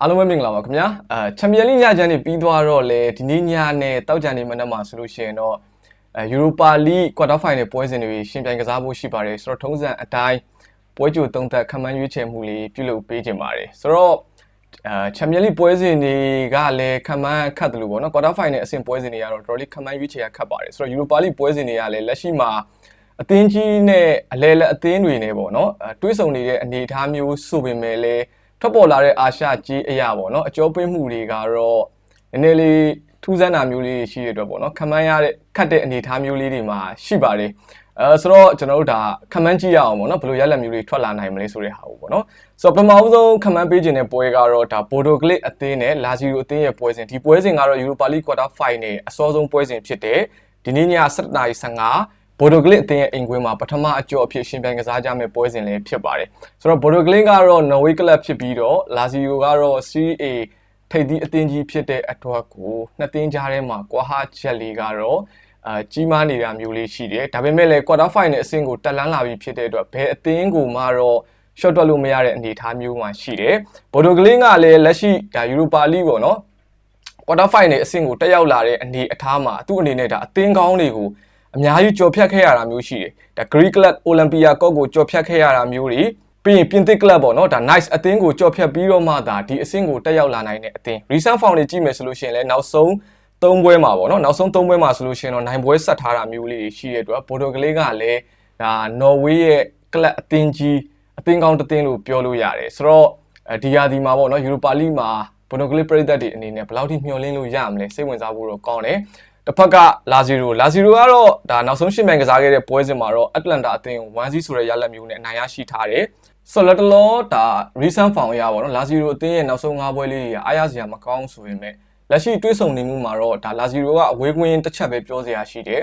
အားလုံးပဲမင်္ဂလာပါခင်ဗျာအဲချန်ပီယံလိညချမ်းနေပြီးသွားတော့လေဒီနေ့ညနဲ့တောက်ကြံနေမနက်မှာဆိုလို့ရှိရင်တော့အဲယူရိုပါလိကွာတာဖိုင်နယ်ပွဲစဉ်တွေရှင်ပြိုင်ကစားဖို့ရှိပါတယ်ဆိုတော့ထုံးစံအတိုင်းပွဲကြိုသုံးသက်ခံမှန်းရွေးချယ်မှုလေးပြုလုပ်ပေးခြင်းပါတယ်ဆိုတော့အဲချန်ပီယံလိပွဲစဉ်တွေကလည်းခံမှန်းခတ်တယ်လို့ပေါ့နော်ကွာတာဖိုင်နယ်အဆင့်ပွဲစဉ်တွေကတော့တော်တော်လေးခံမှန်းရွေးချယ်ရခတ်ပါတယ်ဆိုတော့ယူရိုပါလိပွဲစဉ်တွေကလည်းလက်ရှိမှာအသင်းကြီးနဲ့အလဲလက်အသင်းတွေနဲ့ပေါ့နော်အဲတွေးဆုံနေတဲ့အနေအထားမျိုးဆိုပေမဲ့လည်း ထွက်ပေါ်လာတဲ့အာရှကြီးအရာပေါ့နော်အကျော်ပေးမှုတွေကတော့နည်းနည်းလေးထူးဆန်းတာမျိုးလေးရှိတဲ့အတွက်ပေါ့နော်ခံမှန်းရတဲ့ခတ်တဲ့အနေအထားမျိုးလေးတွေမှာရှိပါတယ်အဲဆိုတော့ကျွန်တော်တို့ဒါခံမှန်းကြည့်ရအောင်ပေါ့နော်ဘယ်လိုရလဒ်မျိုးတွေထွက်လာနိုင်မလဲဆိုတဲ့ဟာကိုပေါ့နော်ဆိုတော့ပထမဦးဆုံးခံမှန်းပေးခြင်းတဲ့ပွဲကတော့ဒါဘိုဒိုကလစ်အသင်းနဲ့လာဇီယိုအသင်းရဲ့ပွဲစဉ်ဒီပွဲစဉ်ကတော့ယူရိုပါလိကွာတာဖိုင်နယ်အစောဆုံးပွဲစဉ်ဖြစ်တဲ့ဒီနေ့ည7:15 ဘိုဒိုကလစ်အသင်းရဲ့အိမ်ကွင်းမှာပထမအကျော်အဖြစ်ရှင်ပြိုင်ကစားကြမယ့်ပွဲစဉ်လည်းဖြစ်ပါတယ်ဆိုတော့ဘိုဒိုကလစ်ကတော့နော်ဝေးကလပ်ဖြစ်ပြီးတော့လာဇီယိုကတော့ CA ထိပ်သီးအသင်းကြီးဖြစ်တဲ့အတွက်ကိုနှစ်သင်းကြားထဲမှာကွာဟာချက်လေးကတော့အာကြီးမားနေတာမျိုးလေးရှိတယ်ဒါပေမဲ့လည်း quarter final အဆင့်ကိုတက်လန်းလာပြီဖြစ်တဲ့အတွက်ဘယ်အသင်းကိုမှတော့ short တွက်လို့မရတဲ့အနေအထားမျိုးမှာရှိတယ်ဘိုဒိုကလင်းကလည်းလက်ရှိဒါ Europa League ပေါ့နော် quarter final အဆင့်ကိုတက်ရောက်လာတဲ့အနေအထားမှာသူ့အနေနဲ့ဒါအသင်းကောင်းတွေကို အများကြီးကြော်ဖြတ်ခဲ့ရတာမျိုးရှိတယ်ဒါ Greek Club Olympia ကော့ကိုကြော်ဖြတ်ခဲ့ရတာမျိုးတွေပြီးရင်ပြင်သစ် club ပေါ့နော်ဒါ nice အသင်းကိုကြော်ဖြတ်ပြီးတော့မှဒါဒီအဆင့်ကိုတက်ရောက်လာနိုင်တဲ့အသင်း recent form တွေကြည့်မယ်ဆိုလို့ရှိရင်လည်းနောက်ဆုံးသုံးပွဲမှာပေါ့နော်နောက်ဆုံးသုံးပွဲမှာဆိုလို့ရှိရင်တော့နိုင်ပွဲဆက်ထားတာမျိုးလေးတွေရှိတဲ့အတွက်ဘော်ဒိုကလေးကလည်းဒါနော်ဝေးရဲ့ club အသင်းကြီးအသင်းကောင်းတစ်သင်းလို့ပြောလို့ရတယ်ဆိုတော့ဒီယာဒီမှာပေါ့နော်ယူရိုပါလိမှာဘော်ဒိုကလေးပြည်သက်တွေအနေနဲ့ဘယ်လောက်ထိမျှော်လင့်လို့ရမလဲစိတ်ဝင်စားဖို့တော့ကောင်းတယ် တစ်ဖက်ကလာဇီရိုလာဇီရိုကတော့ဒါနောက်ဆုံးရှင်းမြန်ကစားခဲ့တဲ့ပွဲစဉ်မှာတော့အတ္တလန်တာအသင်းကို1-0ဆိုတဲ့ရလဒ်မျိုးနဲ့အနိုင်ရရှိထားတယ်ဆိုတော့လတ်တလောဒါ recent form ရပါတော့လာဇီရိုအသင်းရဲ့နောက်ဆုံး၅ပွဲလေးတွေကအားရစရာမကောင်းဆိုပေမဲ့လက်ရှိတွေးဆုံနေမှုမှာတော့ဒါလာဇီရိုကအဝေးကွင်းတစ်ချက်ပဲပြောစရာရှိတယ်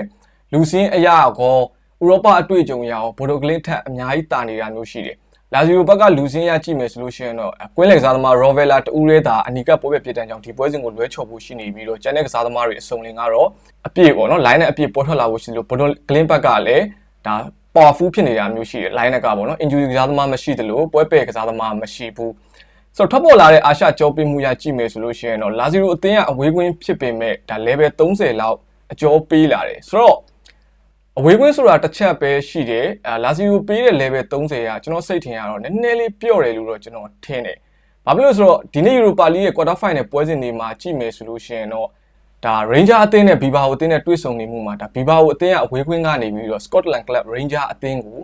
လူစင်းအရာကောဥရောပအတွေ့အကြုံရအောင်ဘိုဒိုကလစ်ထက်အများကြီးတာနေတာမျိုးရှိတယ် လာဇီယိုဘက်ကလူစင်းရကြည့်မယ်ဆိုလို့ရှိရင်တော့ကွင်းလေကစားသမားရော်ဗဲလာတူးရဲတာအနီကပွဲပဲပြစ်တန်းကြောင့်ဒီပွဲစဉ်ကိုလွဲချော်ဖို့ရှိနေပြီးတော့ကျန်တဲ့ကစားသမားတွေအစုံလင်ကတော့အပြည့်ပေါ့နော် line နဲ့အပြည့်ပေါ်ထွက်လာဖို့ရှိလို့ဘိုဒိုကလင်းဘက်ကလည်းဒါ powerful ဖြစ်နေတာမျိုးရှိတယ် line နဲ့ကပေါ့နော် injury ကစားသမားမရှိသလိုပွဲပယ်ကစားသမားမရှိဘူးဆိုတော့ထွက်ပေါ်လာတဲ့အာရှကြောပေးမှုရကြည့်မယ်ဆိုလို့ရှိရင်တော့လာဇီယိုအသင်းကအဝေးကွင်းဖြစ်ပေမဲ့ဒါ level 30လောက်အကျော်ပေးလာတယ်ဆိုတော့ အဝေးကွင်းဆိုတာတစ်ချက်ပဲရှိတယ်အဲလာဇီယိုပေးတဲ့ level 30ကကျွန်တော်စိတ်ထင်ရတော့နည်းနည်းလေးပြော့တယ်လို့တော့ကျွန်တော်ထင်တယ်ဘာဖြစ်လို့ဆိုတော့ဒီနေ့ Europa League ရဲ့ quarter final ပွဲစဉ်တွေမှာကြည့်မယ်ဆိုလို့ရှိရင်တော့ဒါ Ranger အသင်းနဲ့ Bilbao အသင်းနဲ့တွေ့ဆုံနေမှုမှာဒါ Bilbao အသင်းကအဝေးကွင်းကနေပြီးတော့ Scotland Club Ranger အသင်းကို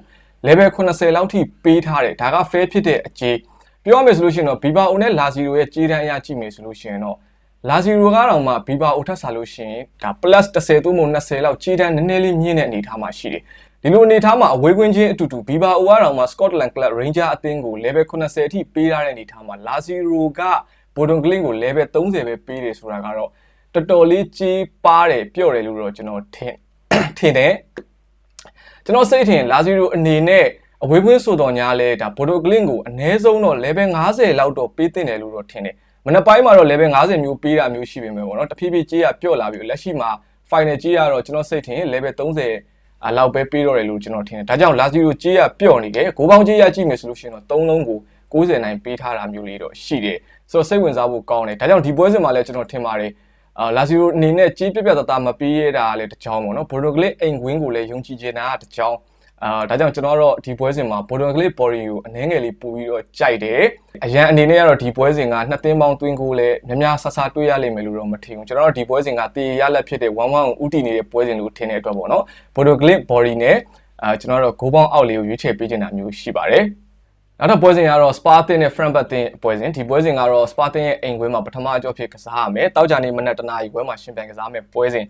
level 80လောက်ထိပေးထားတယ်ဒါက fair ဖြစ်တဲ့အခြေပြောရမယ်ဆိုလို့ရှိရင်တော့ Bilbao နဲ့ Lazio ရဲ့ကြေးတန်းအရာကြည့်မယ်ဆိုလို့ရှိရင်တော့ Lazio ကတော့မှ Bilbao ထပ်ဆာလို့ရှိရင်ဒါ plus 30သို့မဟုတ်20လောက်ကြေးတန်းနည်းနည်းလေးမြင့်တဲ့အနေအထားမှာရှိတယ်ဒီလိုအနေအထားမှာအဝေးကွင်းချင်းအတူတူ Bilbao ကတော့မှ Scotland Club Ranger အသင်းကို level 80အထိပေးထားတဲ့အနေအထားမှာ Lazio က Bodon Glin ကို level 30ပဲပေးတယ်ဆိုတာကတော့တော်တော်လေးကြီးပါတယ်ပြော့တယ်လို့တော့ကျွန်တော်ထင်ထင်တယ်ကျွန်တော်စိတ်ထင်လာဇီရိုအနေနဲ့အဝေးကွင်းဆိုတော်ညာလဲဒါဘိုဒိုကလင်ကိုအနည်းဆုံးတော့ level 50လောက်တော့ပေးတင်တယ်လို့တော့ထင်တယ် မနေ့ပိုင်းမှာတော့ level 50မျိုးပေးတာမျိုးရှိပေမဲ့ပေါ့နော်တဖြည်းဖြည်းကြေးရပြော့လာပြီလက်ရှိမှာ final ကြေးရတော့ကျွန်တော်စိတ်ထင် level 30အလောက်ပဲပေးတော့တယ်လို့ကျွန်တော်ထင်တယ်ဒါကြောင့်လာဇီရိုကြေးရပြော့နေတယ်ဂိုးပေါင်းကြေးရကြည့်မယ်ဆိုလို့ရှိရင်တော့၃လုံးကို90နိုင်ပေးထားတာမျိုးလေးတော့ရှိတယ်ဆိုတော့စိတ်ဝင်စားဖို့ကောင်းတယ်ဒါကြောင့်ဒီပွဲစဉ်မှာလည်းကျွန်တော်ထင်ပါတယ်အာလာဇီယိုအနေနဲ့ကြီးပြပြတသားမပေးရတာလည်းတစ်ချောင်းပေါ့နော်ဘိုဒိုကလစ်အိမ်ကွင်းကိုလည်းယုံကြည်ချင်တာတစ်ချောင်း အာဒါကြောင့်ကျွန်တော်တို့ဒီပွဲစဉ်မှာဘိုဒိုကလစ်ဘော်ရီကိုအနှဲငယ်လေးပို့ပြီးတော့ကြိုက်တယ်အရန်အနေနဲ့ကတော့ဒီပွဲစဉ်ကနှစ်သင်းပေါင်းတွင်းကိုလည်းများများဆဆတွေးရလိမ့်မယ်လို့တော့မထင်ဘူးကျွန်တော်တို့ဒီပွဲစဉ်ကတေရလက်ဖြစ်တဲ့1-1ကိုဥတီနေတဲ့ပွဲစဉ်လို့ထင်တဲ့အတွက်ပေါ့နော်ဘိုဒိုကလစ်ဘော်ရီနဲ့အာကျွန်တော်တို့ဂိုးပေါင်းအောက်လေးကိုရွေးချယ်ပေးနေတာမျိုးရှိပါတယ်နောက်တော့ပွဲစဉ်ကတော့ Spa တင်နဲ့ Frankfurt တင်ပွဲစဉ်ဒီပွဲစဉ်ကတော့ Spa တင်ရဲ့အိမ်ခွဲမှာပထမအကြောဖြစ်ကစားရမယ်တောက်ကြနေမနက်တနာရီခွဲမှာရှင်ပြိုင်ကစားမယ်ပွဲစဉ်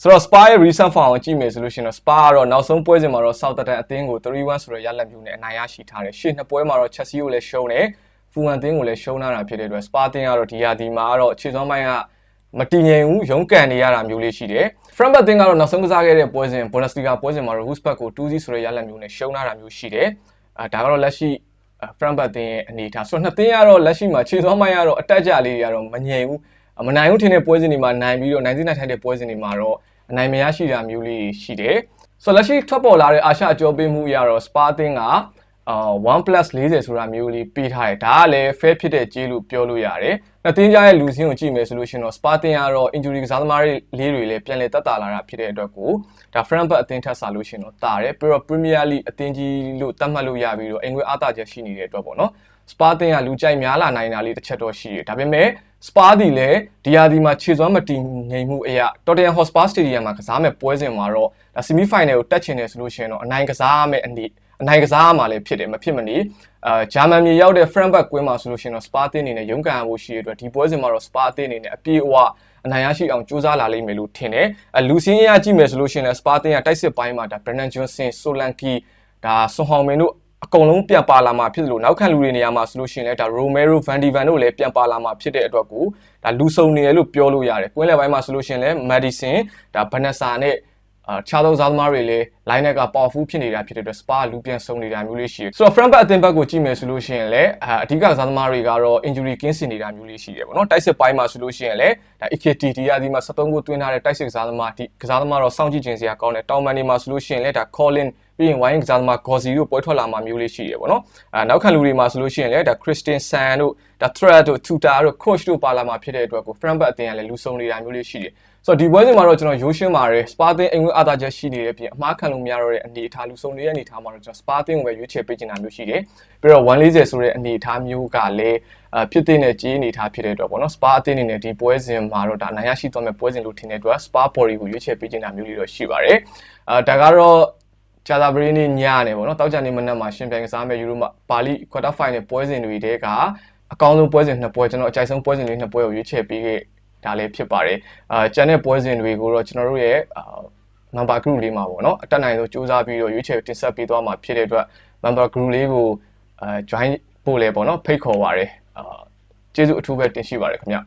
ဆိုတော့ Spa ရဲ့ recent form ကိုကြည့်မယ်ဆိုလို့ရှိရင်တော့ Spa ကတော့နောက်ဆုံးပွဲစဉ်မှာတော့ Southampton အသင်းကို3-1ဆိုတဲ့ရလဒ်မျိုးနဲ့အနိုင်ရရှိထားတယ်ရှေ့နှစ်ပွဲမှာတော့ Chelsea ကိုလည်းရှုံးတယ်ဖူဟန်သင်းကိုလည်းရှုံးလာတာဖြစ်တဲ့အတွက် Spa တင်ကတော့ဒီရာဒီမှာကတော့ခြေစွမ်းပိုင်းကမတည်ငြိမ်ဘူးရုန်းကန်နေရတာမျိုးလေးရှိတယ် Frankfurt တင်ကတော့နောက်ဆုံးကစားခဲ့တဲ့ပွဲစဉ် Bundesliga ပွဲစဉ်မှာတော့ Wolfsburg ကို2-0ဆိုတဲ့ရလဒ်မျိုးနဲ့ရှုံးလာတာမျိုးရှိတယ်အဲဒါကတော့လက်ရှိ Frankfurt တင်ရဲ့အနေအထားဆိုတော့နှစ်သင်းကတော့လက်ရှိမှာခြေစွမ်းပိုင်းကတော့အတက်ကြလေးတွေကတော့မငြိမ်ဘူး မနိုင်ဘူးထင်တဲ့ပွဲစဉ်တွေမှာနိုင်ပြီးတော့နိုင်စင်းနိုင်ထိုက်တဲ့ပွဲစဉ်တွေမှာတော့အနိုင်မရရှိတာမျိုးလေးရှိတယ်ဆိုတော့လက်ရှိထွက်ပေါ်လာတဲ့အာရှအကျော်ပေးမှုအရတော့ Spa တင်ကအာ 1+40 ဆိုတာမျိုးလေးပေးထားတယ်ဒါကလည်း fair ဖြစ်တဲ့ကြေးလို့ပြောလို့ရတယ်နှစ်တင်းကြရဲ့လူစင်းကိုကြည့်မယ်ဆိုလို့ရှိရင်တော့ Spartan ကတော့ injury ကစားသမားတွေလေးတွေလည်းပြန်လည်တက်တာလာတာဖြစ်တဲ့အတွက်ကိုဒါ front back အသင်းထက်ဆလို့ရှိရင်တော့တာတယ်ပြီးတော့ Premier League အသင်းကြီးလို့သတ်မှတ်လို့ရပြီးတော့အင်္ဂွေအားတာချက်ရှိနေတဲ့အတွက်ပေါ့နော် Spa တင်ကလူကြိုက်များလာနိုင်တာလေးတစ်ချက်တော့ရှိတယ်ဒါပေမဲ့ Spa ဒီလည်းဒီယာဒီမှာခြေစွမ်းမတည်ငြိမ်မှုအရာ Tottenham Hotspur Stadium မှာကစားမဲ့ပွဲစဉ်မှာတော့ဒါ semi final ကိုတက်ချင်တယ်ဆိုလို့ရှိရင်တော့အနိုင်ကစားရမယ့်အနေအနိုင်ကစားရမှာလည်းဖြစ်တယ်မဖြစ်မနေအာဂျာမန်မြေရောက်တဲ့ Frankfurt ကွင်းမှာဆိုလို့ရှိရင်တော့ Spa တင်အနေနဲ့ရုန်းကန်ရဖို့ရှိတဲ့အတွက်ဒီပွဲစဉ်မှာတော့ Spa တင်အနေနဲ့အပြေအဝအနိုင်ရရှိအောင်ကြိုးစားလာလိမ့်မယ်လို့ထင်တယ်အလူစင်းရကြည့်မယ်ဆိုလို့ရှိရင်လည်း Spa တင်ကတိုက်စစ်ပိုင်းမှာဒါ Brennan Johnson Solanke ဒါဆွန်ဟောင်မင်တို့ အကုန်လုံးပြန်ပါလာမှာဖြစ်လို့နောက်ခံလူတွေနေရာမှာဆိုလို့ရှိရင်လည်းဒါ Romero Van de Ven တို့လည်းပြန်ပါလာမှာဖြစ်တဲ့အတွက်ကိုဒါလူစုံနေတယ်လို့ပြောလို့ရတယ်။ကွင်းလယ်ပိုင်းမှာဆိုလို့ရှိရင်လည်း Madison ဒါ Vanessa နဲ့ အာခြားသောဇာသမားတွေလည်း line က powerful ဖြစ်နေတာဖြစ်တဲ့အတွက် Spa လူပြန်ဆုံနေတာမျိုးလေးရှိတယ်။ဆိုတော့ front back အသင်းဘက်ကိုကြည့်မယ်ဆိုလို့ရှိရင်လည်းအာအဓိကဇာသမားတွေကတော့ injury ကင်းစင်နေတာမျိုးလေးရှိတယ်ပေါ့နော်။တိုက်စစ်ပိုင်းမှာဆိုလို့ရှိရင်လည်းဒါ EKTT ရာဒီမှာ73ကိုတွင်းထားတဲ့တိုက်စစ်ကစားသမားဒီကစားသမားတော့စောင့်ကြည့်ခြင်းစရာကောင်းတယ်။တောင်မန်တွေမှာဆိုလို့ရှိရင်လည်းဒါ Colin ပြီးရင်ဝိုင်းကစားသမား Gozzi တို့ပွဲထွက်လာမှာမျိုးလေးရှိတယ်ပေါ့နော်။အာနောက်ခံလူတွေမှာဆိုလို့ရှိရင်လည်းဒါ Christian San တို့ဒါ Thread တို့ Tuta တို့ Coach တို့ပါလာမှာဖြစ်တဲ့အတွက်ကို front back အသင်းကလည်းလူဆုံနေတာမျိုးလေးရှိတယ်။ ဆိုတော့ဒီပွဲစဉ်မှာတော့ကျွန်တော်ရိုးရှင်းပါတယ် Spartan အိမ်ဝင်အားသာချက်ရှိနေတဲ့အပြင်အမှားခံလို့မရတော့တဲ့အနေအထားလူဆုံနေတဲ့အနေအထားမှာတော့ကျွန်တော် Spartan ကိုပဲရွေးချယ်ပေးချင်တာမျိုးရှိတယ်။ပြီးတော့140ဆိုတဲ့အနေအထားမျိုးကလည်းအဖြစ်တဲ့နဲ့ကြီးအနေအထားဖြစ်တဲ့အတွက်ပေါ့နော် Spa အသင်းအနေနဲ့ဒီပွဲစဉ်မှာတော့ဒါနိုင်ရရှိသွားမဲ့ပွဲစဉ်လို့ထင်တဲ့အတွက် Spa Body ကိုရွေးချယ်ပေးချင်တာမျိုးလေးတော့ရှိပါတယ်။အဲဒါကတော့ဂျာသာဘရီနေ့ညနေပေါ့နော်တောက်ကြနေမနက်မှာရှင်ပြိုင်ကစားမဲ့ယူရိုပါလီကွာတာဖိုင်နယ်ပွဲစဉ်တွေတဲကအကောင်းဆုံးပွဲစဉ်နှစ်ပွဲကျွန်တော်အကြိုက်ဆုံးပွဲစဉ်လေးနှစ်ပွဲကိုရွေးချယ်ပေးခဲ့ ဒါလည်းဖြစ်ပါတယ်အာကျန်တဲ့ပွဲစဉ်တွေကိုတော့ကျွန်တော်တို့ရဲ့အာ member group လေးမှာပေါ့နော်အတက်နိုင်ဆုံးစူးစမ်းပြီးတော့ရွေးချယ်တင်ဆက်ပေးသွားမှာဖြစ်တဲ့အတွက် member group လေးကိုအဲ join ပို့လဲပေါ့နော်ဖိတ်ခေါ်ပါရယ်အာကျေးဇူးအထူးပဲတင်ရှိပါရယ်ခင်ဗျ